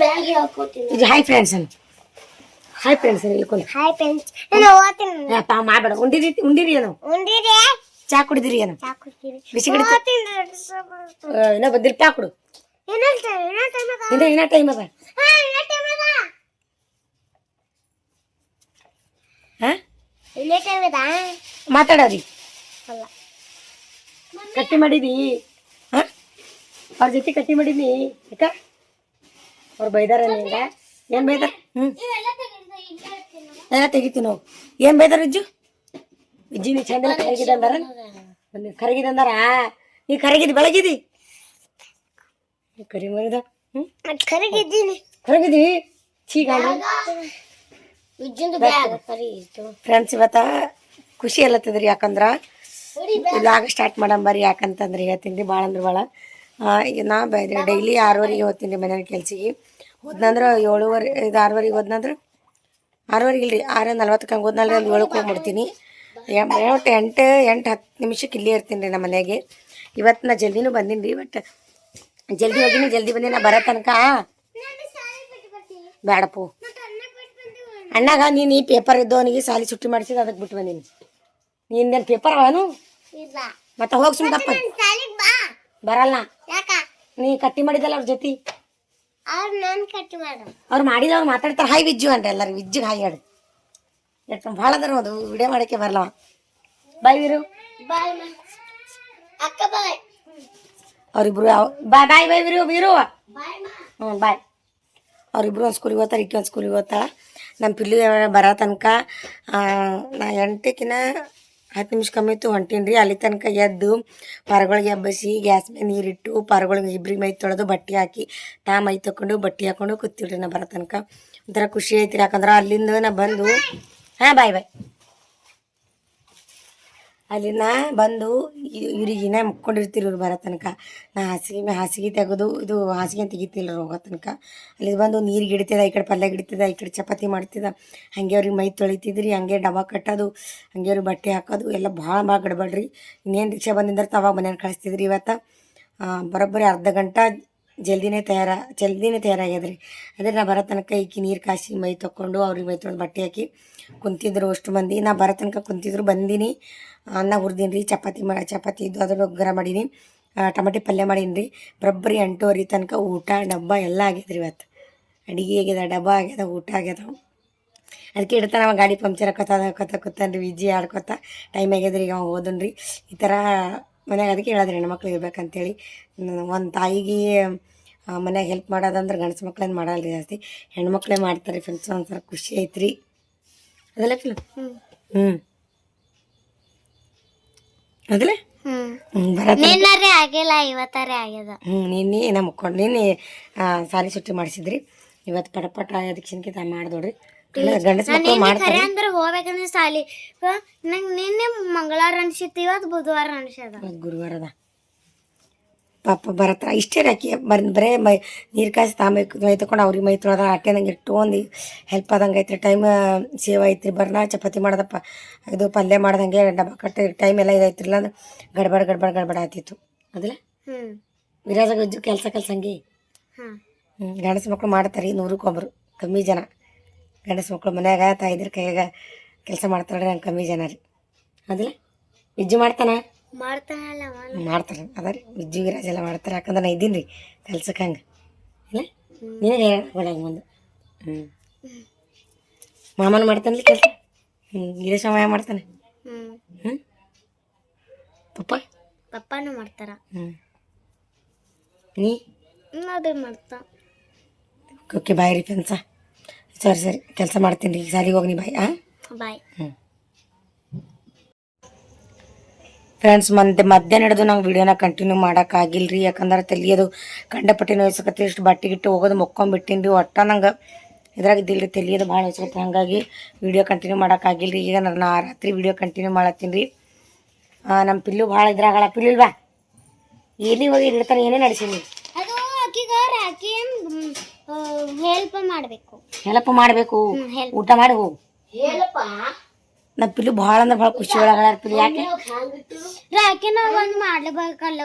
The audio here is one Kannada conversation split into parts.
ಬ್ಯಾಗ್ ಹಾಕೋತೀನಿ. ಹಾಯ್ ಫ್ರೆಂಡ್ಸ್ ಅನ್ ಹಾಯ್ ಫ್ರೆಂಡ್ಸ್ ಇಳ್ಕೊಂಡು ಹಾಯ್ ಫ್ರೆಂಡ್ಸ್ ನಾನು ಓದ್ತೀನಿ. ಅಪ್ಪ ಮಾಡಬೇಡ. ಉಂಡಿರಿ ಉಂಡಿರಿ ಏನು. ಉಂಡಿರಿ. ಚಾ ಕುಡಿದಿರಿ ಏನು. ಚಾ ಕುಡಿದಿರಿ ಬಿಸಿ ಓದ್ತೀನಿ ಇನ್ನೂ ಬಂದಿಲ್ಲ. ಚಾ ಕುಡು. ಇನ್ನ ಇನ್ನ ಟೈಮ್ ಅದ. ಮಾತಾಡೋರಿ. ಕಟ್ಟಿ ಮಾಡಿದಿ. ಅವ್ರ ಜೊತೆ ಕಟ್ಟಿ ಮಾಡಿದ್ನಿ ಯಾಕ ಅವ್ರು ಬೈದಾರ ನಿಂದ ಏನ್ ಬೈದಾರ? ಇರ್ತೀನಿ ಎಲ್ಲ ತೆಗಿತೀವಿ ನಾವು. ಏನ್ ಬೈದಾರ ವಿಜ್ಜು? ವಿಜ್ಜಿ ನೀ ಚಂದ ಕರಗಿದೆ ಅಂದಾರ? ಕರಗಿದೆ ಅಂದಾರ? ನೀ ಕರಗಿದ್ ಬೆಳಗಿದಿ? ನೀ ಕರಿ ಮರಿದ ಕರಗಿದ್ದೀನಿ. ಕರಗಿದಿ ಚೀಗ ಫ್ರೆಂಡ್ಸ್ ಇವತ್ತ ಖುಷಿ ಅಲ್ಲತ್ತದ್ರಿ ಯಾಕಂದ್ರ ಇಲ್ಲಾಗ ಸ್ಟಾರ್ಟ್ ಮಾಡಂಬರಿ ಯಾಕಂತಂದ್ರೆ ಹೇಳ್ತೀನಿ ಭಾಳ ಅಂದ್ರೆ ಭಾಳ ಈಗ ನಾ ಡೈಲಿ ಆರೂವರೆಗೆ ಹೋಗ್ತೀನಿ ರೀ ಮನೇಲಿ ಕೆಲ್ಸಿಗೆ. ಹೋದ್ನಂದ್ರೆ ಏಳುವರೆ ಇದು ಆರೂವರೆಗೆ ಹೋದ್ನಂದ್ರೆ ಆರೂವರೆಗೆ ಇಲ್ರಿ ಆರು ನಲ್ವತ್ತಕ್ಕೆ ಹಂಗೆ ಹೋದ್ನಲ್ಲ ಒಂದು ಏಳಕ್ಕೆ ಹೋಗ್ಬಿಡ್ತೀನಿ ಒಟ್ಟು ಎಂಟು ಎಂಟು ಹತ್ತು ನಿಮಿಷಕ್ಕೆ ಇಲ್ಲೇ ಇರ್ತೀನಿ ರೀ ನಮ್ಮ ಮನೆಗೆ. ಇವತ್ತು ನಾ ಜಲ್ದಿನೂ ಬಂದೀನಿ ರೀ ಬಟ್ ಜಲ್ದಿ ಹೋಗಿನಿ ಜಲ್ದಿ ಬಂದೀನಿ ನಾ ಬರೋ ತನಕ. ಬೇಡಪ್ಪು ಅಣ್ಣಾಗ ನೀನು ಈ ಪೇಪರ್ ಇದ್ದವನಿಗೆ ಸಾಲಿ ಸುಟ್ಟಿ ಮಾಡಿಸಿದ ಅದಕ್ಕೆ ಬಿಟ್ಟು ಬಂದೀನಿ. ನೀನು ಪೇಪರ್ ಅವನು ಮತ್ತೆ ಹೋಗಿ ಸುಮ್ಮನೆ ಬಾ ಬರಲ್ಲ ಯಾಕ? ನೀ ಕಟ್ಟಿ ಮಾಡಿದಲ್ಲ ಅವ್ರ ಜೊತೆ? ಅವ್ರು ನಾನು ಕಟ್ಟಿ ಮಾಡು ಅವ್ರು ಮಾಡಿದ ಅವ್ರು ಮಾತಾಡ್ತಾರೆ. ಹಾಯ್ ವಿಜ್ಜು ಅಂತ ಎಲ್ಲರೂ. ವಿಜ್ಜಿಗೆ ಹಾಯ್ ಹೇಳಿ. ಎಷ್ಟು ಭಾಳ ಅದಾರ ಅದು ವಿಡಿಯೋ ಮಾಡೋಕ್ಕೆ ಬರಲ್ಲ ಬಾಯ್ ವೀರು ಬಾಯ್ ಅಕ್ಕ ಬಾಯ್ ಅವ್ರಿಬ್ರು ಯಾವ ಬಾಯ್ ಬಾಯ್ ಬಾಯ್ ವೀರು ವೀರು ಹ್ಞೂ ಬಾಯ್ ಅವ್ರಿಬ್ರು ಒಂದು ಸ್ಕೂಲಿಗೆ ಹೋಗ್ತಾರೆ ಇಕ್ಕಿ ಒಂದು ಸ್ಕೂಲಿಗೆ ಹೋಗ್ತಾಳೆ ನಮ್ಮ ಪಿಲ್ಲು ಬರೋ ತನಕ ನಾ ಎಂಟಕ್ಕಿನ ಹತ್ತು ನಿಮಿಷ ಕಮ್ಮಿ ಇತ್ತು ಹೊಂಟೀನಿ ರೀ ಅಲ್ಲಿ ತನಕ ಎದ್ದು ಪರಗಳಿಗೆ ಎಬ್ಬಸಿ ಗ್ಯಾಸ್ ಮೇಲೆ ನೀರಿಟ್ಟು ಪರಗಳಿಗೆ ಇಬ್ರಿಗೆ ಮೈ ತೊಳೆದು ಬಟ್ಟೆ ಹಾಕಿ, ತಾ ಮೈ ತಕೊಂಡು ಬಟ್ಟೆ ಹಾಕೊಂಡು ಕೂತಿವ್ರಿ ನಾ ಬರೋ ತನಕ. ಒಂಥರ ಖುಷಿ ಐತಿ ಯಾಕಂದ್ರೆ ಅಲ್ಲಿಂದ ನಾ ಬಂದು, ಹಾಂ ಬಾಯ್ ಬಾಯ್ ಅಲ್ಲಿಂದ ಬಂದು ಇವ್ರಿಗೆ ಮುಕ್ಕೊಂಡಿರ್ತೀರಿ ಇವ್ರು ಬರೋ ತನಕ. ನಾ ಹಾಸಿಗೆ ಮೇ, ಹಾಸಿಗೆ ತೆಗೆದು, ಇದು ಹಾಸಿಗೆ ತೆಗಿತಿಲ್ಲ ಹೋಗೋ ತನಕ. ಅಲ್ಲಿ ಬಂದು ನೀರು ಗಿಡ್ತಿದ್ದ ಈ ಕಡೆ ಪಲ್ಯ ಗಿಡ್ತಿದ್ದ ಈ ಕಡೆ ಚಪಾತಿ ಮಾಡ್ತಿದ್ದ ಹಂಗೆ ಅವ್ರಿಗೆ ಮೈ ತೊಳಿತಿದ್ರಿ, ಹಂಗೆ ಡಬ ಕಟ್ಟೋದು, ಹಂಗೆ ಅವ್ರಿಗೆ ಬಟ್ಟೆ ಹಾಕೋದು, ಎಲ್ಲ ಭಾಳ ಭಾಳ ಗಡ್ಬಡ್ರಿ. ಇನ್ನೇನು ರಿಕ್ಷಾ ಬಂದಿದ್ರೆ ತಾವಾಗ ಮನೇಲಿ ಕಳಿಸ್ತಿದ್ರಿ ಇವತ್ತು. ಬರೋಬ್ಬರಿ ಅರ್ಧ ಗಂಟೆ ಜಲ್ದಿನೇ ತಯಾರ, ಜಲ್ದಿನೇ ತಯಾರಾಗ್ಯದ್ರಿ. ಅದೇ ನಾ ಬರೋ ತನಕ ಈಕಿ ನೀರು ಕಾಸಿ ಮೈ ತೊಗೊಂಡು ಅವ್ರಿಗೆ ಮೈ ತೊಗೊಂಡು ಬಟ್ಟೆ ಹಾಕಿ ಕುಂತಿದ್ರು ಅಷ್ಟು ಮಂದಿ. ನಾ ಬರೋ ತನಕ ಕುಂತಿದ್ರು, ಬಂದೀನಿ. ಅನ್ನ ಹುರ್ದೀನಿ ರೀ ಚಪಾತಿ ಮಾಡಿ ಚಪಾತಿ ಇದ್ದು ಅದ್ರ ಒಗ್ಗರ ಮಾಡೀನಿ. ಟಮಾಟಿ ಪಲ್ಯ ಮಾಡೀನಿ ರೀ ಬರೊಬ್ಬರಿ ಅಂಟೋರಿ ತನಕ ಊಟ, ಡಬ್ಬ ಎಲ್ಲ ಆಗ್ಯದ್ರಿ ಇವತ್ತು. ಅಡಿಗೆ ಆಗ್ಯದ, ಡಬ್ಬ ಆಗ್ಯದ, ಊಟ ಆಗ್ಯದ. ಅದಕ್ಕೆ ಇಡ್ತಾನೆ ಅವ ಗಾಡಿ ಪಂಕ್ಚರ್ ಹಾಕೋತ ಹಾಕೋತ, ಕೂತಾನ್ರಿ, ವಿಜಿ ಆಡ್ಕೊತ. ಟೈಮ್ ಆಗ್ಯದ್ರಿ ಈಗ ಹೋದನ್ರಿ. ಈ ಥರ ಮನ್ಯಾಗ ಅದಕ್ಕೆ ಹೇಳಿದ್ರೆ ಹೆಣ್ಮಕ್ಳು ಇರ್ಬೇಕಂತೇಳಿ ಒಂದು ತಾಯಿಗೆ ಮನ್ಯಾಗ ಹೆಲ್ಪ್ ಮಾಡೋದಂದ್ರೆ ಗಂಡ್ಸು ಮಕ್ಳೇನು ಮಾಡಲ್ಲ ರೀ ಜಾಸ್ತಿ? ಹೆಣ್ಮಕ್ಳೇ ಮಾಡ್ತಾರೆ ಫ್ರೆಂಡ್ಸ್ ಒಂಥರ ಖುಷಿ ಐತ್ರಿ. ಅದಲ್ಲ ಫಿಲ್ ಹ್ಞೂ ಅದಲ್ಲ? ಹ್ಮ್. ಹ್ಞೂ ಬರತ್ತ ನಿನ್ನರೇ ಆಗಿಲ್ಲ ಇವತ್ತರೇ ಆಗ್ಯದ. ಹ್ಞೂ ನಿನ್ನೆ ನಮ್ಮ ಮುಕ್ಕೊಂಡು ನಿನ್ನೆ ಸಾರಿ ಸಾಲಿ ಸುಟ್ಟಿ ಮಾಡಿಸಿದ್ರಿ. ಇವತ್ತು ಪಟಪಟ ಅದಕ್ಕೆ ಅದಕ್ಕೆ ಮಾಡಿದೋಡ್ರಿ. ಖರೆ ಅಂದ್ರೆ ಹೋಗ್ಬೇಕಂದ್ರೆ ಸಾಲಿ. ನಂಗೆ ನಿನ್ನೆ ಮಂಗಳವಾರ ಅನ್ಸಿತ್ತು ಇವತ್ತು ಬುಧವಾರ ಅನ್ಸದ ಗುರುವಾರದ. ಪಾಪ ಬರತ್ರ ಇಷ್ಟೇ ರಾಕಿ ಬರ್ ಬರೇ ಮೈ ನೀರು ಕಾಯಿಸಿ ತಾ ಮೈ ತಗೊಂಡು ಅವ್ರಿಗೆ ಮೈ ತೊಳೆದ ಅಟ್ಟೆ ನಂಗೆ ಹೆಲ್ಪ್ ಆದಂಗೆ ಐತ್ರಿ. ಟೈಮ್ ಸೇವ್ ಐತ್ರಿ. ಬರ್ನಾ ಚಪಾತಿ ಮಾಡದಪ್ಪ. ಇದು ಪಲ್ಯ ಮಾಡ್ದಂಗೆ ಡಬ್ಬ ಕಟ್ಟಿ ಟೈಮ್ ಎಲ್ಲ ಇದೈತ್ರಿ ಇಲ್ಲ ಅಂದ್ರೆ ಗಡ್ಬಡ್ ಗಡ್ಬಡ್ ಗಡ್ಬಡ ಆತಿತ್ತು ಅದಲ್ಲ? ಹ್ಞೂ ವಿರಾಜ ಗಜ್ಜು ಕೆಲಸ ಕಲ್ಸಂಗೆ. ಹಾ. ಹ್ಞೂ ಗಂಡಸ ಮಕ್ಕಳು ಮಾಡ್ತಾರೆ ನೂರಕ್ಕೊಬ್ರು. ಕಮ್ಮಿ ಜನ. ಗಂಡಸ ಮಕ್ಕಳು ಮನ್ಯಾಗ ತಾಯಿದ್ರ ಕೈಯಾಗ ಕೆಲಸ ಮಾಡ್ತಾರೆ ನಂಗೆ ಕಮ್ಮಿ ಜನ ರೀ. ಅದಿಲ್ಲ ವಿಜ್ಜು ಮಾಡ್ತಾನ. ಮಾಡ್ತಾರೆ ಅದ ರೀ ವಿಜ್ಜು ಗಿರಾಜ್ ಎಲ್ಲ ಮಾಡ್ತಾರೆ. ಯಾಕಂದ್ರೆ ನಾ ಇದ್ದೀನಿ ರೀ ಕೆಲ್ಸಕ್ಕೆ ಹಂಗೆ. ಇಲ್ಲ? ನಿನಗೆ ಹೇಳ ಮುಂದೆ. ಹ್ಞೂ ಮಾಮನ ಮಾಡ್ತಾನಲ್ಲ ಕೆಲಸ? ಹ್ಞೂ ಗಿರೀಶ ಮಾಯ ಮಾಡ್ತಾನೆ? ಹ್ಞೂ ಪಪ್ಪ? ಪಪ್ಪನೂ ಮಾಡ್ತಾರ. ಹ್ಞೂ ನೀ? ಮಾಡ್ತಾ. ಓಕೆ ಬಾಯ್ ರೀ ಫ್ರೆಂಡ್ಸ ಸರಿ ಸರಿ. ಕೆಲಸ ಮಾಡ್ತೀನಿ. ರೀ ಸಾಲಿಗೆ ಹೋಗಿ ನೀ ಬಾಯ್ ಹಾಂ ಬಾಯ್. ಫ್ರೆಂಡ್ಸ್ ಮಂದೆ ಮಧ್ಯಾಹ್ನ ಹಿಡಿದು ನಾವು ವಿಡಿಯೋನ ಕಂಟಿನ್ಯೂ ಮಾಡೋಕ್ಕಾಗಿಲ್ಲ ರೀ ಯಾಕಂದ್ರೆ ತಲಿಯೋದು ಕಂಡಪಟ್ಟಿ ನೋಯ್ಸಕತ್ತಿ ಇಷ್ಟು ಬಟ್ಟೆ ಗಿಟ್ಟು ಹೋಗೋದು ಮುಕ್ಕೊಂಬಿಟ್ಟಿನಿ ರೀ. ಒಟ್ಟ ನಂಗೆ ಇದ್ರಾಗ ಇದ್ದಿಲ್ಲ ರೀ. ತಲಿಯೋದು ಭಾಳ ನೋಯ್ಸಕತ್ತಿ ಹಾಗಾಗಿ ವಿಡಿಯೋ ಕಂಟಿನ್ಯೂ ಮಾಡೋಕ್ಕಾಗಿಲ್ಲ ರೀ ಈಗ ನಾನು ರಾತ್ರಿ ವಿಡಿಯೋ ಕಂಟಿನ್ಯೂ ಮಾಡತ್ತೀನಿ ರೀ. ನಮ್ಮ ಪಿಲ್ಲು ಭಾಳ ಇದ್ರಾಗಲ್ಲ ಪಿಲ್ಲಿಲ್ವಾ ಏನೇ ಎಲ್ಲಿ ಹೋಗಿ ಇಡ್ತಾನೆ ಏನೇ ನಡೆಸೀನಿ? ಹೆಲ್ಪ್ ಮಾಡಬೇಕು. ಹೆಲ್ಪ್ ಮಾಡಬೇಕು. help. ಊಟ ಮಾಡಿ ಹೋಗು. ನಮ್ಮ ಪಿಲ್ಲು ಭಾಳ ಅಂದ್ರೆ ಭಾಳ ಖುಷಿ ಒಳಗಳ ಪಿಲ್ಲು. ಯಾಕೆ? ನಾವು ಒಂದ್ ಮಾಡ್ಲೇಬೇಕಲ್ಲ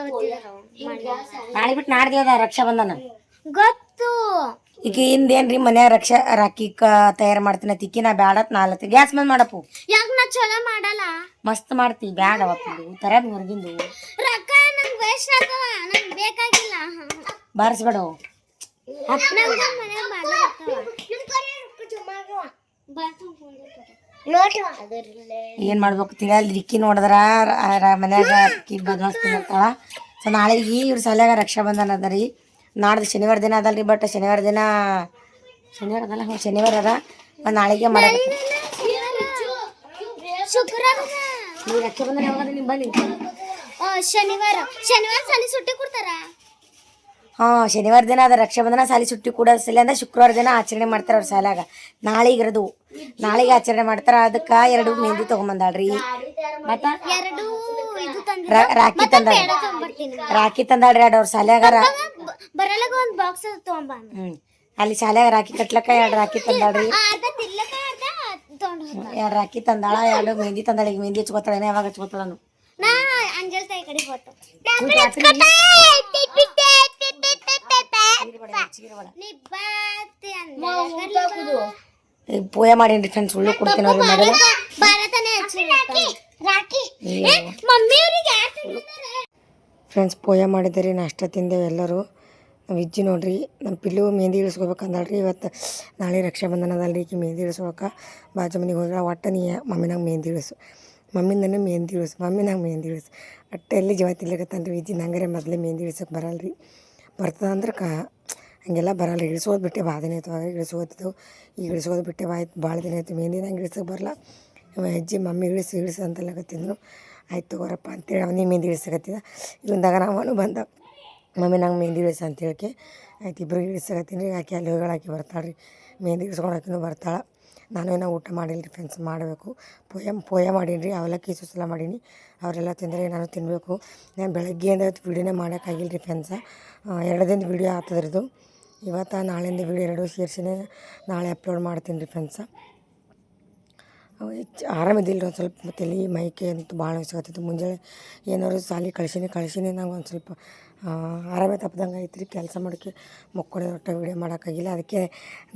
ನಾಳೆ ಬಿಟ್ಟು ನಾಡ್ದೆ ಅದ ರಕ್ಷಾ ಬಂಧನ ಗೊತ್ತು. ಈಗ ಹಿಂದೇನ್ರಿ ಮನ್ಯಾಗ ರಕ್ಷಾ ರಾಖಿ ಕ ತಯಾರು ಮಾಡ್ತೀನಿ ತಿಕ್ಕಿ ನಾ ಬ್ಯಾಡತ್ ನಾಲ್ತಿ ಗ್ಯಾಸ್ ಬಂದ್ ಮಾಡಪ್ಪು. ಯಾಕೆ ನಾ ಚಲೋ ಮಾಡಲ್ಲ? ಮಸ್ತ್ ಮಾಡ್ತಿ. ಬ್ಯಾಡ ಪಿಲ್ಲು. ತರದ್ ಹೊರಗಿಂದು. ರೊಕ್ಕ ನಂಗೆ ವೇಸ್ಟ್ ಆಗ್ತವ ನಂಗೆ ಬೇಕಾಗಿಲ್ಲ. ಬಾರಿಸ್ಬೇಡ ಏನ್ ಮಾಡ್ಬೇಕು ತಿಳಿಯಲ್ ರಿಕ್ಕಿ ನೋಡಿದ್ರ ಮನ್ಯಾಗ ಅಕ್ಕಿ ಬದ್ಮಾಸ್ ತಿನ್ನತ್ತಾಳ ಸೊ ನಾಳೆಗೆ ಇವ್ರ ಸಲ್ಯಾಗ ರಕ್ಷಾ ಬಂಧನ ಅದ ರೀ. ನಾಡ್ದು ಶನಿವಾರ ದಿನ ಅದಲ್ರಿ ಬಟ್ ಶನಿವಾರ ದಿನ ಶನಿವಾರ ಅದಲ್ಲ ಹ್ಞೂ ಶನಿವಾರ ಅದ. ನಾಳೆಗೆ ಮಾಡಿ ಶುಕ್ರವಾರ ನೀವು ರಕ್ಷಾ ಬಂಧನ ಯಾವಾಗ ಆ, ಶನಿವಾರ. ಶನಿವಾರ ಸಾಲಿ ಸುಟ್ಟಿ ಕೊಡ್ತಾರ? ಹಾಂ ಶನಿವಾರ ದಿನ ಅದ ರಕ್ಷಾಬಂಧನ ಸಾಲಿ ಸುಟ್ಟಿ ಕೂಡ ಸಲ ಅಂದ್ರೆ ಶುಕ್ರವಾರ ದಿನ ಆಚರಣೆ ಮಾಡ್ತಾರ ಅವ್ರ ಸಾಲಾಗ. ನಾಳೆಗಿರೋದು ನಾಳೆಗೆ ಆಚರಣೆ ಮಾಡ್ತಾರ ಅದಕ್ಕೆ ಎರಡು ಮೆಹಂದಿ ತೊಗೊಂಬಂದಾಳ್ರಿ. ಮತ್ತ? ಇದು ತಂದ ರಾಖಿ ರಾಖಿ ತಂದಾಳ್ರಿ ಎರಡು ಅವ್ರ ಹ್ಮ್ ಅಲ್ಲಿ ಶಾಲ್ಯಾಗ ರಾಖಿ ಕಟ್ಲಕ್ಕ ಎರಡು ರಾಖಿ ತಂದಾಳ್ರಿ. ಎರಡು ರಾಖಿ ತಂದಾಳ ಎರಡು ಮೆಹಂದಿ ತಂದಾಳ ಈಗ ಮೆಹಂದಿ ಹಚ್ಕೋತಾಳೆ ಯಾವಾಗ ಹಚ್ಕೋತಾಳನು. ನಾ ಅಂಜಲ್ ತಾಯಿ ಕಡೆ ಹೊತ್ತು ನೀ ಬಾತಿ ಅಂದ ಪೂಯ ಮಾಡೀನಿ ಫ್ರೆಂಡ್ಸ್ ಸುಳ್ಳು ಕೊಡ್ತೀನಿ ಅವ್ರಿಗೆ ಮಾಡಲ್ಲ ಭಾರತನೇ ಹಚ್ಚಿ ರಾಖಿ ಮಮ್ಮಿ ಅವ್ರಿಗೆ ಯಾರು ತಂದಿದ್ದಾರೆ ಫ್ರೆಂಡ್ಸ್ ಪೋಯ ಮಾಡಿದ್ದೀರಿ ನಾಷ್ಟ ತಿಂದೇವು ಎಲ್ಲರೂ ನಾವು ಇಜ್ಜಿ ನೋಡ್ರಿ ನಮ್ಮ ಪಿಲ್ಲು ಮೆಹಂದಿ ಇಳಿಸ್ಕೋಬೇಕಂದಳ್ರಿ ಇವತ್ತು ನಾಳೆ ರಕ್ಷಾಬಂಧನ ಅದಲ್ರಿ ಈಕಿ ಮೆಹಂದಿ ಇಳಿಸ್ಕೊಳಕ ಬಾಜು ಮನೆಗೆ ಹೋಗಿ ಒಟ್ಟು ನೀ ಮಮ್ಮಿನಾಗ ಮೆಹಂದಿ ಇಳಿಸು ಮಮ್ಮಿಂದನೇ ಮೆಹಂದಿ ಇಳಿಸು ಮಮ್ಮಿನಾಗ ಮೆಹಂದಿ ಇಳಿಸು ಒಟ್ಟು ಎಲ್ಲಿ ಜೀವ ತಿನ್ಲಿಕತ್ತಾನ ರೀ ಇಜ್ಜಿ ನಂಗರೆ ಮೊದಲೇ ಮೆಹಂದಿ ಇಳಿಸೋಕೆ ಬರಲ್ರಿ. ಬರ್ತದ ಅಂದ್ರೆ ಕಾ ಹಂಗೆಲ್ಲ ಬರಲ್ಲ. ಇಳಿಸೋದು ಬಿಟ್ಟೆ ಭಾಳ ದಿನ ಆಯ್ತು ಆಗ ಇಳಿಸ್ಕೋತಿದ್ದೆವು ಈಗ ಇಳಿಸೋದು ಬಿಟ್ಟೆ ಆಯ್ತು, ಭಾಳ ದಿನ ಆಯ್ತು ಮೆಹಂದಿ ನಂಗೆ ಇಳಿಸೋಕೆ ಬರಲ್ಲ. ಅಜ್ಜಿ ಮಮ್ಮಿ ಇಳಿಸಿ, ಇಳಿಸು ಅಂತೆಲ್ಲಕತ್ತಿದ್ರು ಆಯ್ತು ತಗೋರಪ್ಪ ಅಂತೇಳಿ ಅವನಿಗೆ ಮೆಹಂದಿ ಇಳಿಸಕತ್ತಿದ. ಇಲ್ಲಿಂದಾಗ ನಾವು ಬಂದ, ಮಮ್ಮಿ ನಂಗೆ ಮೆಹಂದಿ ಅಂತ ಹೇಳಕ್ಕೆ ಆಯ್ತು ಇಬ್ರಿಗೆ ಇಳಿಸಕತ್ತೀನಿ. ರೀ ಆಕೆ ಅಲ್ಲಿ ಹೋಗಿ ಆಕೆ ಬರ್ತಾಳೆ ರೀ. ಮೆಹಂದಿ ಇಳಿಸ್ಕೊಳಕಿನೂ ಬರ್ತಾಳೆ. ನಾನು ಏನೋ ಊಟ ಮಾಡಿಲ್ಲ ರೀ ಫ್ರೆಂಡ್ಸ್ ಮಾಡಬೇಕು. ಪೋಯ ಪೋಯ ಮಾಡೀನಿ ರೀ ಅವಲಕ್ಕಿ ಸಲ ಮಾಡೀನಿ. ಅವರೆಲ್ಲ ತಿಂದರೆ ನಾನು ತಿನ್ನಬೇಕು ನಾನು ಬೆಳಗ್ಗೆಯಿಂದ ಇವತ್ತು ವೀಡಿಯೋನೇ ಮಾಡೋಕ್ಕಾಗಿಲ್ಲ ರೀ ಫ್ರೆಂಡ್ಸ ಎರಡು ವೀಡಿಯೋ ಆಗ್ತದ್ರದ್ದು ಇವತ್ತು ನಾಳೆಯಿಂದ ವೀಡಿಯೋ ಎರಡು ಸೇರಿಸಿನೇ ನಾಳೆ ಅಪ್ಲೋಡ್ ಮಾಡ್ತೀನಿ ರೀ ಫ್ರೆಂಡ್ಸ ಆರಾಮಿದ್ದಿಲ್ಲ ಒಂದು ಸ್ವಲ್ಪ ತಲೆ ಮೈಕೆ ಅಂತ ಭಾಳ ಸಿಗತ್ತಿತ್ತು ಮುಂಜಾನೆ ಏನಾದ್ರು ಸಾಲಿ ಕಳ್ಸೀನಿ ಕಳ್ಸೀನಿ ನಂಗೆ ಒಂದು ಸ್ವಲ್ಪ ಆರಾಮೇ ತಪ್ಪದಂಗೆ ಐತೆ ರೀ ಕೆಲಸ ಮಾಡೋಕ್ಕೆ ಮಕ್ಕಳ ಒಟ್ಟು ವೀಡಿಯೋ ಮಾಡೋಕ್ಕಾಗಿಲ್ಲ ಅದಕ್ಕೆ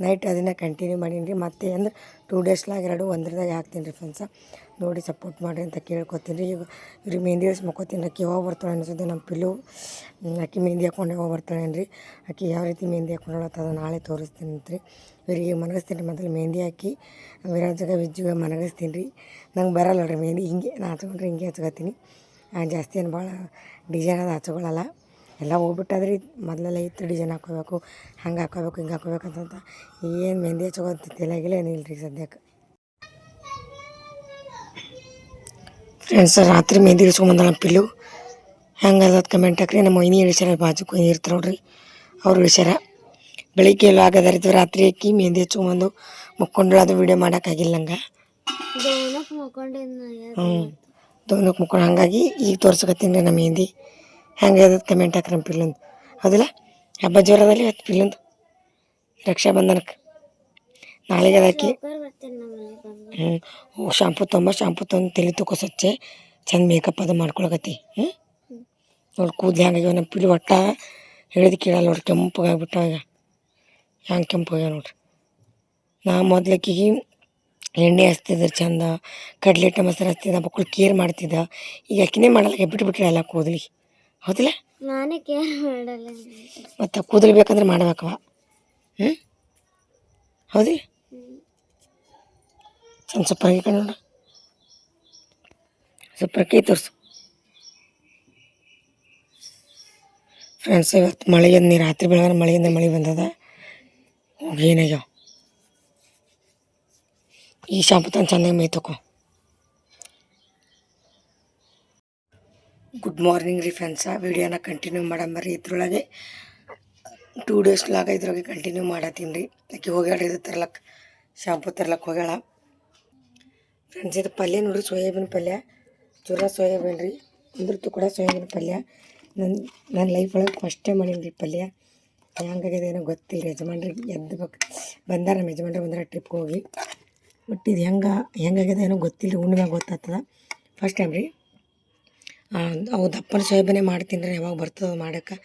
ನೈಟ್ ಅದನ್ನು ಕಂಟಿನ್ಯೂ ಮಾಡೀನಿ ರೀ ಮತ್ತೆ ಅಂದ್ರೆ ಟೂ ಡೇಸ್ಲಾಗ ಎರಡು ಒಂದ್ರದಾಗ ಹಾಕ್ತೀನಿ ರೀ ಫ್ರೆಂಡ್ಸ ನೋಡಿ ಸಪೋರ್ಟ್ ಮಾಡಿರಿ ಅಂತ ಕೇಳ್ಕೊತೀನಿ. ರೀ ಈಗ ಇವ್ರಿಗೆ ಮೆಹಂದಿ ಇಳಿಸಿ ಮಕ್ಕೋತೀನಿ. ಯಾವಾಗ ಬರ್ತಾಳೆ ಅನಿಸುತ್ತೆ ನಮ್ಮ ಪಿಲ್ಲು. ಆಕೆ ಮೆಹಂದಿ ಹಾಕ್ಕೊಂಡು ಯಾವಾಗ ಬರ್ತಾಳೆ ರೀ ಆಕೆ ಯಾವ ರೀತಿ ಮೆಹಂದಿ ಹಾಕ್ಕೊಂಡಳತ್ತ ಅದು ನಾಳೆ ತೋರಿಸ್ತೀನಿ ಅಂತ ರೀ ಇವರಿಗೆ ಮನಗಿಸ್ತೀನಿ ರೀ ಮೊದಲು ಮೆಹಂದಿ ಹಾಕಿ ವಿರಾಜಾಗ ವಿಜ್ಜುಗ ಮನಗಿಸ್ತೀನಿ ರೀ. ನಂಗೆ ಬರಲ್ಲ ರೀ ಮೆಹಂದಿ, ಹಿಂಗೆ ನಾ ಹಚ್ಕೊಂಡ್ರೆ ಹಿಂಗೆ ಹಚ್ಕೊತೀನಿ. ಜಾಸ್ತಿ ಏನು ಭಾಳ ಡಿಸೈನ್ ಅದು ಹಚ್ಕೊಳ್ಳಲ್ಲ ಎಲ್ಲ ಹೋಗ್ಬಿಟ್ಟಾದ್ರಿ, ಮೊದಲೆಲ್ಲ ಇತ್ತು ಡಿಸೈನ್ ಹಾಕೋಬೇಕು ಹಂಗೆ ಹಾಕೋಬೇಕು ಹಿಂಗೆ ಹಾಕೋಬೇಕು ಅಂತಂತ. ಏನು ಮೆಹಂದಿ ಹಚ್ಕೋದು ತಲೆಯಾಗಿಲ್ಲ ಏನಿಲ್ಲ ರೀ ಸದ್ಯಕ್ಕೆ. ಫ್ರೆಂಡ್ಸ್, ರಾತ್ರಿ ಮೆಹಂದಿ ಇಳಿಸ್ಕೊಂಬಂದಲ್ಲ ಪಿಲ್ಲು. ಹೆಂಗೆ ಅದ ಕಮೆಂಟ್ ಹಾಕ್ರಿ. ನಮ್ಮ ಮೊಯ್ನಿ ಇಳಿಸ್ಯಾರ, ಬಾಜು ಕೊಯ್ನಿ ಇರ್ತಾರೆ ನೋಡ್ರಿ. ಅವ್ರು ಇಳಿಸ್ಯಾರ. ಬೆಳಿಗ್ಗೆ ಎಲ್ಲ ಆಗದಾರಿತ್ತು ರಾತ್ರಿ ಅಕ್ಕಿ ಮೆಹಂದಿ ಹಚ್ಕೊಂಬಂದು ಮುಕ್ಕೊಂಡು ಅದು ವೀಡಿಯೋ ಮಾಡೋಕ್ಕಾಗಿಲ್ಲ ನಂಗೆ. ಹ್ಞೂ ದೋನಕ್ಕೆ ಮುಕ್ಕೊಂಡು ಹಾಗಾಗಿ ಈಗ ತೋರ್ಸಕತ್ತೀನಿ ರೀ ನಮ್ಮ ಮೆಹಂದಿ. ಹೆಂಗೆ ಅದ ಕಮೆಂಟ್ ಹಾಕ್ರಿ ನಮ್ಮ ಪಿಲ್ಲಂದು. ಹೌದಿಲ್ಲ? ಹಬ್ಬ ಜೋರದಲ್ಲಿ ಇವತ್ತು ಪಿಲ್ಲಂದು. ರಕ್ಷಾಬಂಧನಕ್ಕೆ ನಾಳೆಗೆ ಅದಕ್ಕೆ ಬಂದು. ಹ್ಞೂ ಶಾಂಪು ತೊಂಬ ಶಾಂಪು ತಂದು ತಲೆ ತುಕೋ ಸ್ವಚ್ಛೆ. ಚಂದ ಮೇಕಪ್ ಅದು ಮಾಡ್ಕೊಳಕತ್ತಿ. ಹ್ಞೂ ನೋಡಿ ಕೂದಲು ಹೆಂಗಾಗ್ಯಾವ ನಮ್ಮ ಪಿಲಿ ಒಟ್ಟ ಹೇಳಿದ ಕೇಳಲ್ಲ ನೋಡಿ ಕೆಂಪಗಾಗ್ಬಿಟ್ಟಾವ ಈಗ. ಹೆಂಗೆ ಕೆಂಪು ನೋಡ್ರಿ. ನಾ ಮೊದ್ಲಕ್ಕಿಗೆ ಎಣ್ಣೆ ಹಚ್ತಿದ್ರು ಚಂದ ಕಡ್ಲೆ ಹಿಟ್ಟು ಮೊಸರು ಹಚ್ತಿದ್ದ ಮಕ್ಕಳು ಕೇರ್ ಮಾಡ್ತಿದ್ದ. ಈಗ ಅಕ್ಕಿನೇ ಮಾಡಲ್ಲ ಬಿಟ್ಬಿಟ್ರೆ ಎಲ್ಲ ಕೂದಲಿ ಹೌದಿಲ್ಲ? ನಾನೇ ಕೇರ್ ಮಾಡಲ್ಲ. ಮತ್ತು ಕೂದಲು ಬೇಕಂದ್ರೆ ಮಾಡ್ಬೇಕವ ಹ್ಞೂ ಹೌದಿ ಚಂದ ಸ್ವಲ್ಪ ಕಣ್ಣ ಕಣ್ ನೋಡು. ಸ್ವಲ್ಪ ಕೈ ತೋರಿಸು. ಫ್ರೆಂಡ್ಸ್ ಇವತ್ತು ಮಳೆಯಿಂದ ನೀರು ರಾತ್ರಿ ಬೆಳಗ್ಗೆ ಮಳೆಯಿಂದ ಮಳೆ ಬಂದದ. ಏನಾಗ್ಯಾವ ಈ ಶಾಂಪು ತಂದು ಚೆನ್ನಾಗಿ ಮೈ ಗುಡ್ ಮಾರ್ನಿಂಗ್ ರೀ ಫ್ರೆಂಡ್ಸ ವಿಡಿಯೋನ ಕಂಟಿನ್ಯೂ ಮಾಡಂಬರ್ರಿ ಇದ್ರೊಳಗೆ ಟೂ ಡೇಸ್ ಲಾಗ ಇದ್ರೊಳಗೆ ಕಂಟಿನ್ಯೂ ಮಾಡತ್ತೀನಿ ರೀ. ಆಕೆ ಹೋಗ್ಯಾಳ ಇದು ತರ್ಲಕ್ಕೆ ಶಾಂಪು ತರ್ಲಕ್ಕೆ ಹೋಗ್ಯಾಳ. ಫ್ರೆಂಡ್ಸ್ ಇದು ಪಲ್ಯ ನೋಡ್ರಿ, ಸೋಯಾಬೀನ್ ಪಲ್ಯ. ಚೂರ ಸೋಯಾಬೀನ್ ರೀ. ಅಂದ್ರೂ ಕೂಡ ಸೋಯಾಬೀನ್ ಪಲ್ಯ. ನನ್ನ ನನ್ನ ಲೈಫ್ ಒಳಗೆ ಫಸ್ಟ್ ಮಾಡೀನಿ ರೀ ಪಲ್ಯ. ಹೆಂಗಾಗಿದೆ ಏನೋ ಗೊತ್ತಿಲ್ಲ ಯಜಮಾನ್ರಿಗೆ ಎದ್ದು ಬಂದಾರ ನಮ್ಮ ಯಜಮಾನ್ರು ಬಂದಾರ ಟ್ರಿಪ್ಗೆ ಹೋಗಿ. ಬಟ್ ಇದು ಹೆಂಗೆ, ಹೆಂಗಾಗಿದೆ ಏನೋ ಗೊತ್ತಿಲ್ಲ ಉಣ್ಮ್ಯಾಗ ಗೊತ್ತಾಗ್ತದ. ಫಸ್ಟ್ ಟೈಮ್ ರೀ. ಅವು ದಪ್ಪನ ಸೋಯಾಬೀನೇ ಮಾಡ್ತೀನಿ ಯಾವಾಗ ಬರ್ತದೆ ಮಾಡೋಕೆ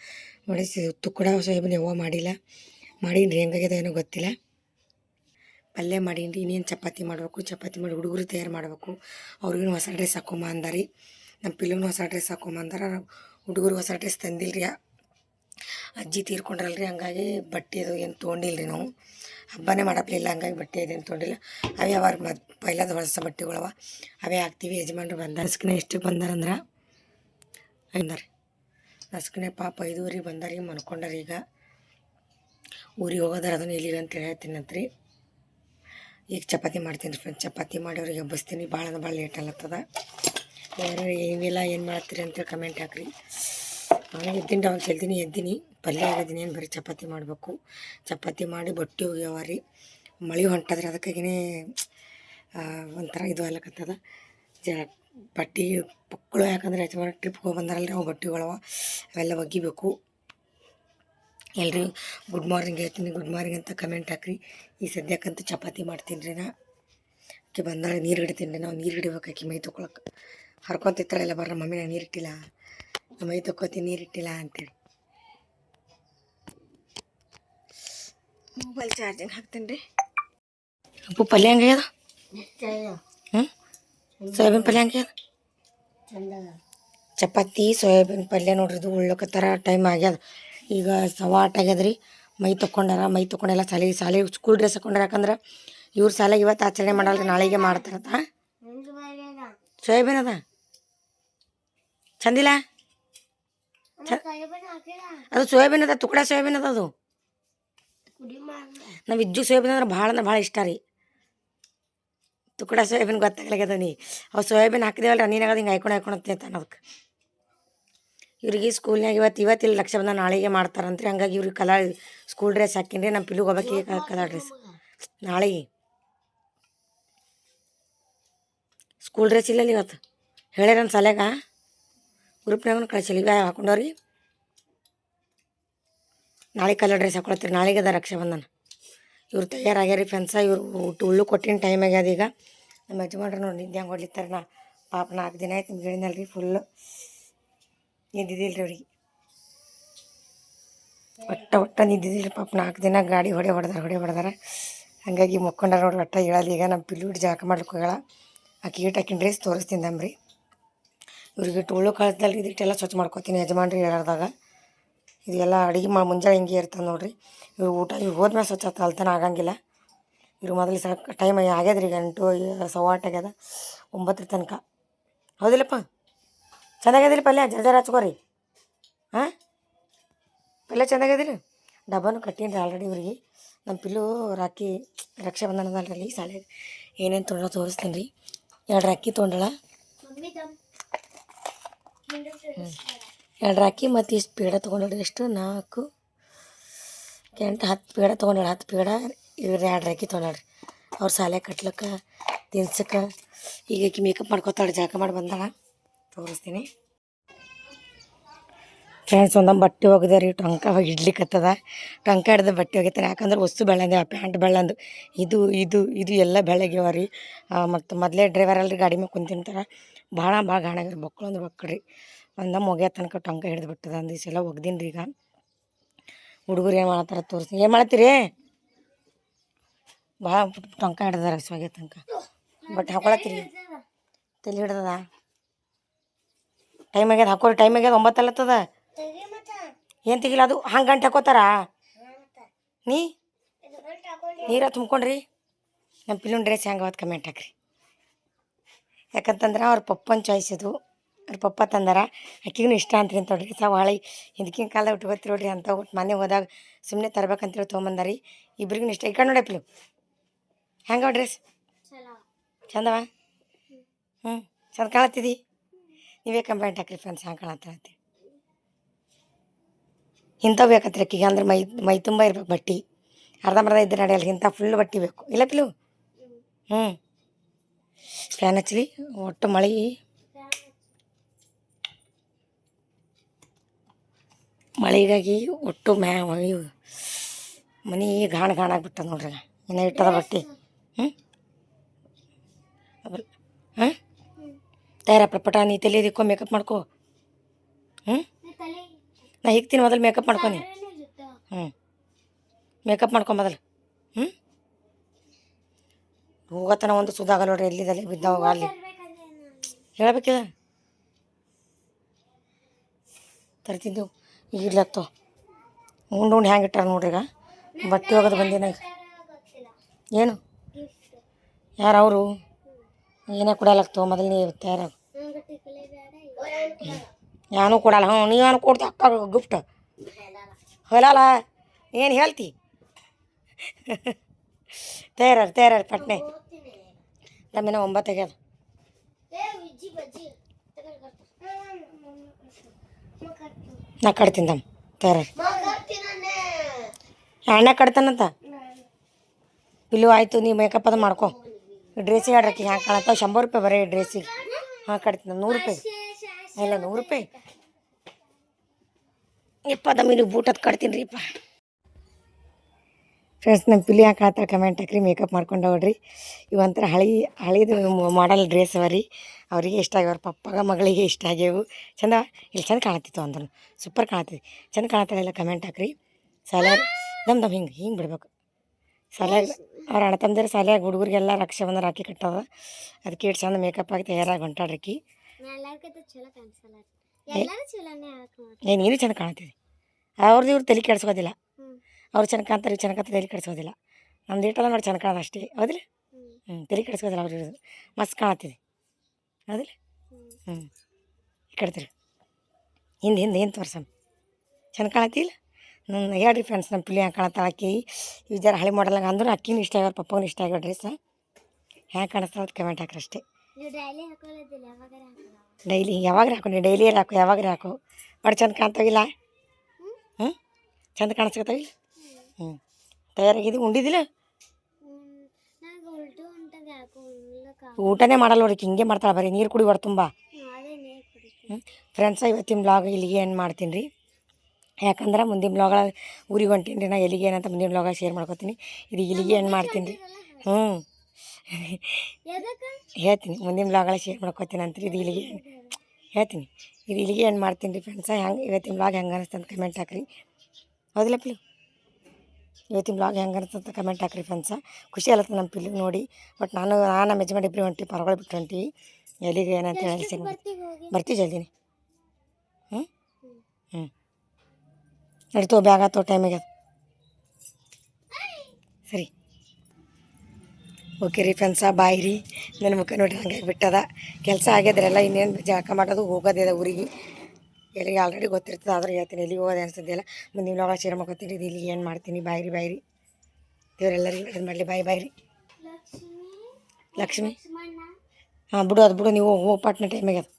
ನೋಡಿ ತುಕ್ಕಡ ಸೋಯಾಬೀನ್ ಯಾವಾಗ ಮಾಡಿಲ್ಲ. ಮಾಡೀನಿ ಹೆಂಗಾಗಿದೆ ಏನೋ ಗೊತ್ತಿಲ್ಲ. ಪಲ್ಯ ಮಾಡೀನಿ ಇನ್ನೇನು ಚಪಾತಿ ಮಾಡಬೇಕು, ಚಪಾತಿ ಮಾಡಿ ಹುಡುಗರು ತಯಾರು ಮಾಡಬೇಕು. ಅವ್ರಿಗೂ ಹೊಸ ಡ್ರೆಸ್ ಹಾಕೊಂಬ ಅಂದಾರಿ ನಮ್ಮ ಪಿಲ್ಲೂ ಹೊಸ ಡ್ರೆಸ್ ಹಾಕೊಂಬ ಅಂದಾರ ಹುಡುಗರು ಹೊಸ ಡ್ರೆಸ್ ರೀ ಅಜ್ಜಿ ತೀರ್ಕೊಂಡ್ರಲ್ರಿ, ಹಂಗಾಗಿ ಬಟ್ಟೆ ಅದು ಏನು ತೊಗೊಂಡಿಲ್ಲ ರೀ ನಾವು. ಹಬ್ಬನೇ ಮಾಡಪ್ಲಿಲ್ಲ ಹಂಗಾಗಿ ಬಟ್ಟೆ ಇದೇನು ತೊಗೊಂಡಿಲ್ಲ. ಅವೇ ಅವಾರ ಮದ್ ಪೈಲದ ಹೊಸ ಬಟ್ಟೆಗಳವ ಅವೇ ಹಾಕ್ತೀವಿ. ಯಜಮಾನ್ರು ಬಂದಾರ. ನಸ್ಕಿನ ಎಷ್ಟು ಬಂದಾರಂದ್ರೆ? ಅಂದಾರೆ ನಸ್ಕಿನ ಪಾಪ ಐದುವರೆಗೆ ಬಂದಾರಿ ಮನ್ಕೊಂಡಾರ ಈಗ. ಊರಿಗೆ ಹೋಗೋದಾರ ಅದನ್ನು ಎಲ್ಲಿಗೆ ಅಂತ ಹೇಳ್ತೀನಂತ್ರಿ ಈಗ ಚಪಾತಿ ಮಾಡ್ತೀನಿ ಫ್ರೆಂಡ್ ಚಪಾತಿ ಮಾಡಿ ಅವ್ರಿಗೆ ಹಬ್ಬಿಸ್ತೀನಿ ಭಾಳ ಭಾಳ ಲೇಟ್ ಆಗ್ಲತ್ತದ. ಯಾರು ಏನಿಲ್ಲ, ಏನು ಮಾಡ್ತೀರಿ ಅಂತೇಳಿ ಕಮೆಂಟ್ ಹಾಕ್ರಿ. ನಾನು ಎದ್ದಿನ ಅವಾಗ ಚೆಲ್ತೀನಿ ಎದ್ದೀನಿ. ಪಲ್ಯ ಆಗಿದ್ದೀನಿ, ಏನು ಬರೀ ಚಪಾತಿ ಮಾಡಬೇಕು. ಚಪಾತಿ ಮಾಡಿ ಬಟ್ಟೆ ಹೋಗ್ಯಾವ ರೀ. ಮಳೆ ಹೊಂಟದ್ರೆ ಅದಕ್ಕಾಗಿನೇ ಒಂಥರ ಇದು ಆಗ್ಲಕ್ಕತ್ತದ ಜ, ಬಟ್ಟೆ ಪಕ್ಕಳು ಯಾಕಂದ್ರೆ ಯಜಮಾನ ಟ್ರಿಪ್ಗೆ ಹೋಗಿ ರೀ ಅವು ಬಟ್ಟೆಗಳವ, ಅವೆಲ್ಲ ಒಗಿಬೇಕು. ಎಲ್ರಿಗೂ ಗುಡ್ ಮಾರ್ನಿಂಗ್ ಹೇಳ್ತೀನಿ ಗುಡ್ ಮಾರ್ನಿಂಗ್ ಅಂತ ಕಮೆಂಟ್ ಹಾಕ್ರಿ. ಈ ಸದ್ಯಕ್ಕಂತೂ ಚಪಾತಿ ಮಾಡ್ತೀನಿ ರೀ ನಾ. ಆಕೆ ಬಂದಾಗ ನೀರು ಹಿಡಿತೀನಿ ರೀ. ನಾವು ನೀರು ಹಿಡಿಬೇಕು ಆಕೆ ಮೈ ತೊಗೊಳಕ್ಕೆ ಹರ್ಕೊಂತಿತ್ತಾಳೆಲ್ಲ ಬರ್ರ ಮಮ್ಮಿ ನಾನು ನೀರು ಇಟ್ಟಿಲ್ಲ. ಮೈ ತೊಕ್ಕೋತೀನಿ ನೀರು ಇಟ್ಟಿಲ್ಲ ಅಂತೇಳಿ. ಮೊಬೈಲ್ ಚಾರ್ಜಿಂಗ್ ಹಾಕ್ತೀನಿ ರೀ. ಅಪ್ಪು ಪಲ್ಯ ಹೆಂಗಾಗ್ಯದ ಹ್ಞೂ ಸೋಯಾಬೀನ್ ಪಲ್ಯ ಹೆಂಗಾಗ್ಯದ ಚಪಾತಿ ಸೋಯಾಬೀನ್ ಪಲ್ಯ ನೋಡ್ರಿ ಇದು ಉಳ್ಳಕತ್ತರ ಟೈಮ್ ಆಗ್ಯದ. ಈಗ ಸವಾಟ್ ಆಗ್ಯದ ರೀ ಮೈ ತೊಗೊಂಡಾರ ಮೈ ತೊಗೊಂಡೆಲ್ಲ ಸಾಲಿ ಸಾಲಿ ಸ್ಕೂಲ್ ಡ್ರೆಸ್ ಹಾಕೊಂಡ್ರೆ ಯಾಕಂದ್ರೆ ಇವ್ರ ಸಾಲಾಗ ಇವತ್ತು ಆಚರಣೆ ಮಾಡಲ್ರಿ ನಾಳೆಗೆ ಮಾಡ್ತಾರತ್ತ. ಸೋಯಾಬೀನ್ ಅದ? ಚಂದಿಲ್ಲ? ಅದು ಸೋಯಾಬೀನ್ ಅದ ತುಕಡ ಸೋಯಾಬೀನ್ ಅದ ಅದು. ನಾವು ಇಜ್ಜು ಸೋಯಾಬೀನ್ ಅಂದ್ರೆ ಭಾಳ ಅಂದ್ರೆ ಭಾಳ ಇಷ್ಟ ರೀ. ತುಕಡ ಸೋಯಾಬೀನ್ ಗೊತ್ತಾಗ್ಲಾಗ್ಯದ ನೀ. ಅವು ಸೋಯಾಬೀನ್ ಹಾಕಿದೇವಲ್ಲ ನೀನಾಗದು ಹಿಂಗೆ ಹಾಯ್ಕೊಂಡು ತಿಂತಾನೆ ಅದಕ್ಕೆ ಇವ್ರಿಗೆ ಸ್ಕೂಲ್ನಾಗ ಇವತ್ತು ಇವತ್ತಿಲ್ಲ ಲಕ್ಷ ಬಂದ ನಾಳೆಗೆ ಮಾಡ್ತಾರಂತ್ರಿ. ಹಂಗಾಗಿ ಇವ್ರಿಗೆ ಕಲರ್ ಸ್ಕೂಲ್ ಡ್ರೆಸ್ ಹಾಕಿನ್ರಿ. ನಮ್ಮ ಪಿಲ್ಲಿಗೆ ಹೋಗ್ಬೇಕು ಕಲರ್ ಡ್ರೆಸ್. ನಾಳೆಗೆ. ಸ್ಕೂಲ್ ಡ್ರೆಸ್ ಇಲ್ಲಲ್ಲ ಇವತ್ತು? ಹೇಳ್ಯಾರ ನನ್ನ ಸಾಲ್ಯಾಗ? ಗ್ರೂಪ್ನಾಗ ಕಳಿಸಿಲ್ಲ ಇವ ಹಾಕೊಂಡವ್ರಿ. ನಾಳೆ ಕಲರ್ ಡ್ರೆಸ್ ಹಾಕೊಳತ್ತೀರಿ, ನಾಳೆಗೆ ಅದ ರಕ್ಷಾಬಂಧನ. ಇವ್ರು ತಯಾರಾಗ್ಯಾರಿ ಫ್ರೆಂಡ್ಸ ಇವ್ರು ಊಟ ಉಳ್ಳು ಕೊಟ್ಟಿನ ಟೈಮ್ ಆಗ್ಯದ ಈಗ. ನಮ್ಮ ಯಜಮಾನ್ರು ನೋಡಿ ನಿದ್ದೆ ಹಂಗೆ ಹೊಡ್ಲಿತ್ತಾರ ನಾ. ಪಾಪ ನಾಲ್ಕು ದಿನ ಆಯ್ತು ನಿಮ್ಗೆ ರೀ ಫುಲ್ಲು ನಿದ್ದಿದ್ದಿಲ್ಲ ರೀ ಅವ್ರಿಗೆ. ಒಟ್ಟ ಒಟ್ಟ ನಿದ್ದಿದ್ದಿಲ್ಲ ಪಾಪ ನಾಲ್ಕು ದಿನ ಗಾಡಿ ಹೊಡೆ ಹೊಡೆದಾರ ಹೊಡೆ ಹೊಡೆದಾರ. ಹಾಗಾಗಿ ಮುಕ್ಕೊಂಡಾರ ನೋಡಿ ಒಟ್ಟ ಹೇಳೋದು ಈಗ ನಮ್ಮ ಪಿಲ್ಲು ಹಿಡ್ದು ಜಾಕ ಮಾಡ್ಲಿಕ್ಕೆ ಹೋಗಳ ಆಕೆ ಈಟ್ ಹಾಕಿನ ಡ್ರೆಸ್ ತೋರಿಸ್ತೀನಿ ದಮ್ರಿ. ಇವ್ರಿಗೆ ಟೋಳು ಕಳ್ದಲ್ಲಿ ಇದಿಟ್ಟೆಲ್ಲ ಸ್ವಚ್ಛ ಮಾಡ್ಕೊತೀನಿ ಯಜಮಾನ್ರಿ ಹೇಳಾರ್ದಾಗ ಇದೆಲ್ಲ ಅಡುಗೆ ಮಾ ಮುಂಜಾನೆ ಹಿಂಗೆ ಇರ್ತದೆ ನೋಡಿರಿ. ಇವ್ರು ಊಟ ಇವ್ರು ಹೋದ್ಮೇಲೆ ಸ್ವಚ್ಛ ಅಲ್ತನ ಆಗಂಗಿಲ್ಲ. ಇವ್ರು ಮೊದಲು ಸಾಕು ಟೈಮ್ ಆಗ್ಯದ್ರಿ ಈಗ ಎಂಟು ಸವಾಟ್ ಆಗ್ಯದ. ಒಂಬತ್ತರ ತನಕ. ಹೌದಿಲ್ಲಪ್ಪ? ಚೆನ್ನಾಗ್ಯದಿಲ್ಲ ಪಲ್ಯ ಜರ ಜರ ಹಚ್ಕೋರಿ. ಹಾಂ ಪಲ್ಯ ಚೆನ್ನಾಗ್ಯದಿಲ್ಲ? ಡಬ್ಬನು ಕಟ್ಟೀನಿ ಆಲ್ರೆಡಿ ಇವ್ರಿಗೆ. ನಮ್ಮ ಪಿಲ್ಲು ರಾಕಿ ರಕ್ಷಾಬಂಧನದಲ್ಲಿ ಸಾಲೆ ಏನೇನು ತೊಂಡ ತೋರಿಸ್ತೀನಿ ರೀ ಎರಡು ರಾಕಿ ತೊಗೊಂಡಳ ಎರಡು ರಾಕಿ ಮತ್ತು ಇಷ್ಟು ಪೇಡ ಎಷ್ಟು? ನಾಲ್ಕು, ಎಂಟು, ಹತ್ತು ಪೇಡ ತೊಗೊಂಡಳು ಹತ್ತು ಪೇಡ ಇವ್ರು ಎರಡು ರಾಕಿ ತೊಗೊಂಡ್ರಿ ಅವ್ರ ಸಾಲೆ ಕಟ್ಲಕ್ಕೆ, ತಿನ್ಸಕ್ಕೆ, ಈಗ ಮೇಕಪ್ ಮಾಡ್ಕೊತಾಳೆ ಜಾಕ ಮಾಡಿ ಬಂದಾಳ. ತೋರಿಸ್ತೀನಿ. ಫ್ರೆಂಡ್ಸ್ ಒಂದೊಂದು ಬಟ್ಟೆ ಹೋಗಿದೆ ರೀ. ಟೊಂಕ ಹೋಗಿ ಇಡ್ಲಿಕ್ಕತ್ತದ ಟೊಂಕ ಹಿಡ್ದು ಬಟ್ಟೆ ಹೋಗಿತ್ತಾರೆ ಯಾಕಂದ್ರೆ ವಸ್ತು ಬೆಳ್ಳಂದೇವ ಪ್ಯಾಂಟ್ ಬೆಳ್ಳಂದು. ಇದು ಇದು ಇದು ಎಲ್ಲ ಬೆಳಗ್ಗೆವ ರೀ. ಮತ್ತು ಮೊದಲೇ ಡ್ರೈವರ್ ಅಲ್ರಿ, ಗಾಡಿ ಮೇಲೆ ಕುಂತಿರ್ತಾರೆ. ಭಾಳ ಭಾಳ ಗಾಣಾಗಿದೆ ಬಕ್ಳು ಅಂದ್ರೆ ಬಕ್ಕಳ್ರಿ ಒಂದು ಒಗ್ಯ ತನಕ ಟೊಂಕ ಹಿಡಿದು ಬಿಟ್ಟದ ಒಂದು ಸಲ ರೀ ಈಗ. ಹುಡುಗರು ಏನು ಮಾಡತ್ತಾರ ತೋರಿಸ್ತೀನಿ. ಏನು ಮಾಡತ್ತೀರಿ? ಭಾಳ ಟೊಂಕ ಹಿಡ್ದಾರ ಸೊಗೆ ತನಕ ಬಟ್ ಹಾಕೊಳತ್ತೀರಿ. ತಲೆ ಹಿಡ್ದದ? ಟೈಮ್ ಆಗ್ಯದ? ಹಾಕೋರಿ ಟೈಮ್ ಆಗ್ಯದ? ಒಂಬತ್ತಲ್ಲತ್ತದ ಏನು ತೆಗಿಲ್ಲ ಅದು? ಹಂಗೆ ಗಂಟೆ ಹಾಕೋತಾರ? ನೀ? ನೀರ ತುಂಬ್ಕೊಂಡ್ರಿ. ನಮ್ಮ ಪಿಲ್ಲುನ್ ಡ್ರೆಸ್ ಹೆಂಗೆ ಅವತ್ತು ಕಮೆಂಟ್ ಹಾಕ್ರಿ. ಯಾಕಂತಂದ್ರೆ ಅವ್ರ ಪಪ್ಪನ ಚಾಯ್ಸ್ ಇದು. ಅವ್ರ ಪಪ್ಪ ತಂದಾರ. ಆಕಿಗೂ ಇಷ್ಟ ಅಂತ ನೋಡ್ರಿ. ಸಾವು ಹಳೆ ಹಿಂದಕಿನ ಕಾಲದಾಗ ಉಟ್ಕೋತಿ ನೋಡ್ರಿ ಅಂತ ಒಟ್ಟು ಮನೆ ಹೋದಾಗ ಸುಮ್ಮನೆ ತರ್ಬೇಕಂತೇಳಿ ತೊಗೊಂಬಂದಾರಿ. ಇಬ್ರಿಗೂ ಇಷ್ಟ. ಈ ಕಡೆ ನೋಡಿ ಪಿಲು ಹೆಂಗವ ಡ್ರೆಸ್ ಚಂದವ? ಹ್ಞೂ ಚಂದ ಕಾಣತ್ತಿದಿ? ನೀವೇ ಕಂಪ್ಲೇಂಟ್ ಹಾಕ್ರಿ ಫ್ರೆಂಡ್ಸ್ ಹಂಗೆ ಕಾಣತ್ತಂತೆ ಇಂಥವು ಬೇಕತ್ರಿ ಅಕ್ಕಿಗೆ ಅಂದ್ರೆ ಮೈ ಮೈ ತುಂಬ ಇರ್ಬೇಕು ಬಟ್ಟೆ. ಅರ್ಧಂಬರ್ಧ ಇದ್ರೆ ನಡೆಯಲ್ಲ ಇಂಥ ಫುಲ್ ಬಟ್ಟೆ ಬೇಕು. ಇಲ್ಲ ಪಿಲು? ಹ್ಞೂ ಫ್ಯಾನ್ ಹಚ್ಚಲಿ ಒಟ್ಟು ಮಳೆ. ಮಳೆಗಾಗಿ ಒಟ್ಟು ಮ್ಯಾ ಇವು ಮನೆ ಗಾಣ ಗಾಣ ಆಗ್ಬಿಟ್ಟದ ನೋಡ್ರಿ. ಇನ್ನು ಇಟ್ಟದ ಬಟ್ಟೆ. ಹ್ಞೂ ಹಾಂ ತಯಾರಪ್ಪ ಪಟ ನೀ ತಲೆ ಇದಕ್ಕೋ ಮೇಕಪ್ ಮಾಡ್ಕೊ. ಹ್ಞೂ ನಾ ಹಿಗ್ತೀನಿ ಮೊದಲು ಮೇಕಪ್ ಮಾಡ್ಕೊನಿ ಹ್ಞೂ ಮೇಕಪ್ ಮಾಡ್ಕೊ ಮೊದಲು. ಹ್ಞೂ ಹೋಗತನ ಒಂದು ಸುಧಾಗಲ್ಲ ನೋಡ್ರಿ ಎಲ್ಲಿದಲ್ಲಿ ಬಿದ್ದಾವ ಅಲ್ಲಿ. ಹೇಳ್ಬೇಕಿಲ್ಲ ತರ್ತಿದ್ದೆವು ಈಗ ಇರ್ಲತ್ತೋ ಉಂಡು ಉಂಡು ಹ್ಯಾಂಗೆ ಇಟ್ಟಾರ ನೋಡ್ರಿ ಈಗ. ಬಟ್ಟೆ ಹೋಗೋದು ಬಂದಿನ ಈಗ ಏನು? ಯಾರು ಅವರು? ಏನೇ ಕೊಡಲಾಗ್ತವ ಮೊದಲನೇ ನೀವು ತಯಾರಾಗ ಯಾನು ಕೊಡಲ್ಲ ಹ್ಞೂ ನೀವೇನು ಕೊಡ್ತಾ ಅಕ್ಕ ಗಿಫ್ಟ್ ಹೊಲಲ್ಲ ಏನು ಹೇಳ್ತಿ? ತಯಾರ ತಯಾರ ಪಟ್ನೆ. ನಮ್ಮಿನ ಒಂಬತ್ತಾಗ್ಯದ ನಾ ಕಡ್ತೀನಿ ತಮ್ಮ ತಯಾರ ಅಣ್ಣ ಕಟ್ತಾನಂತ? ಪಿಲ್ಲು ಆಯಿತು ನೀ ಮೇಕಪ್ ಅದು ಮಾಡ್ಕೊ. ಡ್ರೆಸ್ಸಿಗೆ ಆಡ್ರಕ್ಕೆ ಹ್ಯಾಂಗೆ ಕಾಣತ್ತ? ಶಂಬರ್ ರೂಪಾಯಿ ಬರೀ ಡ್ರೆಸ್ಸಿಗೆ ಹಾಂ ಕಟ್ತೀನಿ ನೂರು ರೂಪಾಯಿ. ಇಲ್ಲ ನೂರು ರೂಪಾಯಿ. ಇಪ್ಪ ದಮ್ಮಿನಿಗೆ ಬೂಟದ್ ಕಟ್ತೀನಿ ರೀಪ್ಪ ಫ್ರೆಂಡ್ಸ್ ನಮ್ಮ ಪಿಲಿ ಯಾಕೆ ಆತ ಕಮೆಂಟ್ ಹಾಕ್ರಿ ಮೇಕಪ್ ಮಾಡ್ಕೊಂಡು ಹೋಗ್ರಿ. ಇವಂತರ ಹಳೆ ಹಳೇದು ಮಾಡಲ್ ಡ್ರೆಸ್ ಅವ ರೀ. ಅವರಿಗೆ ಇಷ್ಟ ಆಗ್ಯಾವ ಪಪ್ಪಗ ಮಗಳಿಗೆ ಇಷ್ಟ ಆಗ್ಯವು. ಚಂದ ಇಲ್ಲಿ ಚಂದ ಕಾಣತಿತ್ತು ಅಂದ್ರು ಸೂಪರ್ ಕಾಣತ್ತೆ ಚಂದ ಇಲ್ಲ ಕಮೆಂಟ್ ಹಾಕ್ರಿ. ಸಾಲ್ಯಾಗ ದಮ್ ದಮ್ ಹಿಂಗೆ ಹಿಂಗೆ ಬಿಡ್ಬೇಕು. ಸಾಲ್ಯಾಗ ಅವ್ರ ಅಣ್ಣ ತಮ್ಮದಿರ ಸಾಲ್ಯಾಗ ಹುಡುಗರಿಗೆಲ್ಲ ಬಂದ್ರೆ ರಾಖಿ ಕಟ್ಟದ. ಅದಕ್ಕೆ ಇಟ್ಟು ಚಂದ ಮೇಕಪ್ ಆಗಿ ತಯಾರಾಗಿ ಹೊಂಟಾಡ್ರಿಕಿ. ಏನು ಏ ನೀನು ಚಂದ ಕಾಣ್ತಿದ್ದೆ ಅವ್ರದ್ದು ಇವ್ರು ತಲೆ ಕೆಡ್ಸ್ಕೋದಿಲ್ಲ. ಅವ್ರು ಚೆನ್ನ ಕಾಣ್ತಾರೆ ಚೆನ್ನ ಕಾಣ್ತಾರೆ ತಲೆ ಕೆಡ್ಸ್ಕೋದಿಲ್ಲ ನಮ್ದು ಇಟ್ಟಲ್ಲ ನೋಡಿ ಚೆನ್ನ ಕಾಣೋದು ಅಷ್ಟೇ. ಹೌದಿಲ್ಲ. ಹ್ಞೂ ತಲೆ ಕೆಡ್ಸ್ಕೋದಿಲ್ಲ ಅವ್ರು ಇರೋದು. ಮಸ್ತ್ ಕಾಣತ್ತಿದೆ. ಹೌದಿಲ್ಲ? ಹ್ಞೂ ಈ ಕಡೆ ಹಿಂದೆ ಹಿಂದೆ ಏನು ತೋರ್ಸಮ್. ಚೆಂದ ಕಾಣತ್ತಿಲ್ಲ? ನನ್ನ ಹೇಳ್ರಿ ಫ್ರೆಂಡ್ಸ್ ನಮ್ಮ ಪಿಲ್ಲಿ ಹ್ಯಾಂಗೆ ಕಾಣತ್ತಾಳ ಆಕಿ. ಇವು ಜರ ಹಳೆ ಮಾಡಲ್ಲ ಅಂದ್ರೆ ಅಕ್ಕಿನೂ ಇಷ್ಟ ಆಗ್ಯಾವ ಪಪ್ಪನ ಇಷ್ಟ ಆಗ್ಯಾವ ಡ್ರೆಸ್ ಹ್ಯಾಂಗೆ ಕಾಣಿಸ್ತಾವ ಅದು ಕಮೆಂಟ್ ಹಾಕ್ರಿ ಅಷ್ಟೇ. ನೀವು ಡೈಲಿ ಯಾವಾಗ ಹಾಕು ನೀ ಡೈಲಿ ಹಾಕು ಯಾವಾಗ ಹಾಕು. ಒಟ್ಟು ಚಂದ ಕಾಣ್ತಾವಿಲ್ಲ ಹ್ಞೂ ಚಂದ ಕಾಣಿಸ್ಕೊತಾವಿಲ್ಲ ಹ್ಞೂ. ತಯಾರಾಗಿದ್ದು? ಉಂಡಿದ್ದಿಲ್ಲ? ಊಟನೇ ಮಾಡಲ್ಲ ನೋಡಿಕೆ ಹಿಂಗೆ ಮಾಡ್ತಾಳೆ ಬರೀ, ನೀರು ಕುಡಿ ತುಂಬ. ಹ್ಞೂ. ಫ್ರೆಂಡ್ಸ ಇವತ್ತಿನ ಬ್ಲಾಗ್ ಇಲ್ಲಿಗೆ ಏನು ಮಾಡ್ತೀನಿ ರೀ. ಯಾಕಂದ್ರೆ ಮುಂದಿನ ಬ್ಲಾಗ ಊರಿಗೆ ಹೊಂಟೀನಿ ರೀ ನಾ, ಎಲ್ಲಿಗೆ ಏನಂತ ಮುಂದಿನ ಬ್ಲಾಗ ಶೇರ್ ಮಾಡ್ಕೊತೀನಿ. ಇದು ಇಲ್ಲಿಗೆ ಏನು ಮಾಡ್ತೀನಿ ರೀ. ಹ್ಞೂ. ಹೇಳ್ತೀನಿ, ಮುಂದಿನ ಬ್ಲಾಗಳ ಶೇರ್ ಮಾಡ್ಕೊತೀನಿ ಅಂತ ಇದು ಇಲ್ಲಿಗೆ ಹೇಳ್ತೀನಿ, ಇದು ಇಲ್ಲಿಗೆ ಏನು ಮಾಡ್ತೀನಿ ರೀ ಫ್ರೆಂಡ್ಸ ಹೆಂಗೆ ಇವತ್ತಿನ ಬ್ಲಾಗ್ ಹೆಂಗೆ ಅನಿಸ್ತಂತ ಕಮೆಂಟ್ ಹಾಕ್ರಿ. ಹೌದಿಲ್ಲ ಪಿಲು? ಇವತ್ತಿನ ಬ್ಲಾಗ್ ಹೆಂಗೆ ಅಂತ ಕಮೆಂಟ್ ಹಾಕ್ರಿ ಫ್ರೆಂಡ್ಸ ಖುಷಿ ಆಲತ್ತ ನಮ್ಮ ಪಿಲ್ಲು ನೋಡಿ. ಬಟ್ ನಾನು ನಾನು ನಮ್ಮ ಯಜಮಾನ್ ಇಬ್ಬರು ಹೊಂಟಿ ಪರಗಳು ಬಿಟ್ಟು ಹೊಂಟಿವಿ ಎಲ್ಲಿಗೆ ಏನಂತ ಹೇಳಿ ಬರ್ತೀವಿ ಜಲ್ದಿನಿ. ಹ್ಞೂ ಹ್ಞೂ ನಡೀತೋ ಬ್ಯಾಗ ತೋ ಟೈಮಿಗೆ ಅದು ಸರಿ. ಓಕೆ ರೀ ಫ್ರೆಂಡ್ಸ ಬಾಯ್ ರೀ. ನನ್ನ ಮುಖ ನೋಡಿ ಹಂಗೆ ಬಿಟ್ಟದ. ಕೆಲಸ ಆಗ್ಯದ್ರೆಲ್ಲ ಇನ್ನೇನು ಜಳಕ ಮಾಡೋದು ಹೋಗೋದಿದೆ ಊರಿಗೆ. ಎಲ್ಲಿಗೆ ಆಲ್ರೆಡಿ ಗೊತ್ತಿರ್ತದೆ ಆದ್ರೆ ಹೇಳ್ತೀನಿ. ಎಲ್ಲಿಗೆ ಹೋಗೋದು ಅನಿಸ್ತಿದ್ದಿಲ್ಲ ಮುಂದಿನ ಒಳಗೆ ಶೇರ್ ಮಾಡ್ಕೊತೀನಿ ಇದು ಇಲ್ಲಿಗೆ ಏನು ಮಾಡ್ತೀನಿ ಬಾಯ್ ರೀ ಬಾಯ್ ರೀ ದೇವರೆಲ್ಲರಿಗೂ ಒಳ್ಳೇದು ಮಾಡಲಿ ಬಾಯ್ ಬಾಯ್ ರೀ ಲಕ್ಷ್ಮಿ. ಹಾಂ ಬಿಡು ಅದು ಬಿಡು ನೀವು ಹೋಗಿ ಪಾಟ್ನ ಟೈಮಿಗೆ ಅದು.